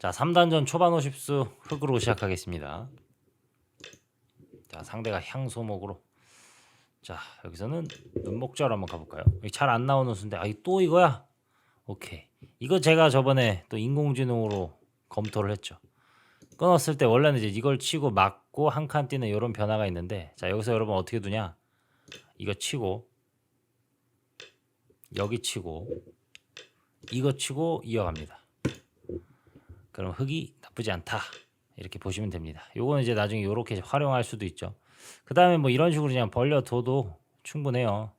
자, 3단전 초반 50수 흑으로 시작하겠습니다. 자, 상대가 향소목으로. 자, 여기서는 눈목자로 한번 가볼까요? 잘 안 나오는 수인데, 아, 또 이거야? 오케이. 이거 제가 저번에 또 인공지능으로 검토를 했죠. 끊었을 때 원래는 이제 이걸 치고 맞고 한 칸 뛰는 이런 변화가 있는데, 자, 여기서 여러분 어떻게 두냐? 이거 치고, 여기 치고, 이거 치고 이어갑니다. 그럼 흙이 나쁘지 않다. 이렇게 보시면 됩니다. 요거는 이제 나중에 요렇게 활용할 수도 있죠. 그 다음에 뭐 이런 식으로 그냥 벌려둬도 충분해요.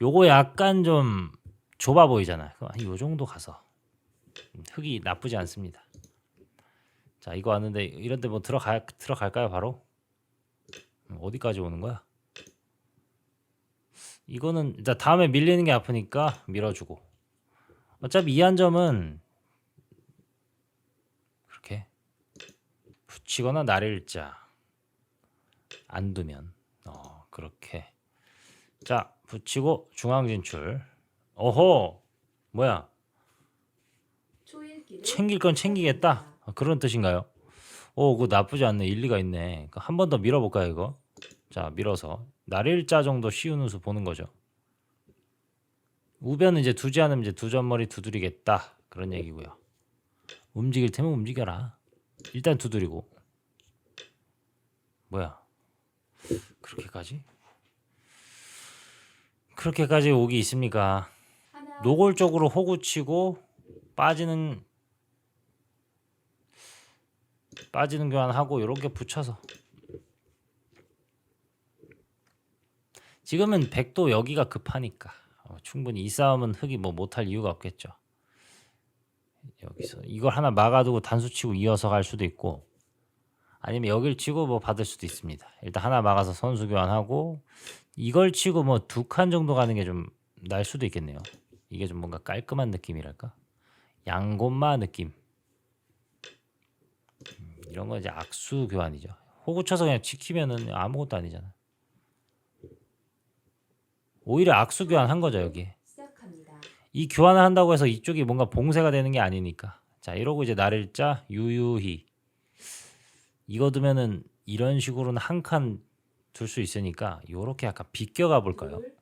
요거 약간 좀 좁아 보이잖아요. 한요 정도 가서 음, 흙이 나쁘지 않습니다. 자 이거 왔는데 이런데 뭐 들어가 들어갈까요 바로? 음, 어디까지 오는 거야? 이거는 다음에 밀리는 게 아프니까 밀어주고 어차피 이 한 점은 그렇게 붙이거나 나를자. 안 두면. 어 그렇게. 자 붙이고 중앙 진출. 어허! 뭐야? 챙길 건 챙기겠다? 아, 그런 뜻인가요? 오 그거 나쁘지 않네. 일리가 있네. 한 번 더 밀어볼까요 이거? 자 밀어서. 나를자 정도 씌우는 수 보는 거죠. 우변은 이제 두지 않으면 이제 두 점머리 두드리겠다. 그런 얘기고요 움직일 테면 움직여라. 일단 두드리고. 뭐야? 그렇게까지? 그렇게까지 오기 있습니까? 노골적으로 호구 치고 빠지는 빠지는 교환하고 이렇게 붙여서. 지금은 백도 여기가 급하니까. 어, 충분히 이 싸움은 흑이 뭐 못할 이유가 없겠죠. 여기서 이걸 하나 막아두고 단수 치고 이어서 갈 수도 있고 아니면 여길 치고 뭐 받을 수도 있습니다. 일단 하나 막아서 선수 교환하고 이걸 치고 뭐 두 칸 정도 가는 게 좀 날 수도 있겠네요. 이게 좀 뭔가 깔끔한 느낌이랄까? 양곤마 느낌. 음, 이런 건 이제 악수 교환이죠. 호구 쳐서 그냥 지키면은 아무것도 아니잖아. 오히려 악수 교환한 거죠 여기. 이 교환을 한다고 해서 이쪽이 뭔가 봉쇄가 되는 게 아니니까. 자 이러고 이제 나를자 유유히 이거 두면은 이런 식으로는 한 칸 둘 수 있으니까 요렇게 약간 비껴가 볼까요? 둘,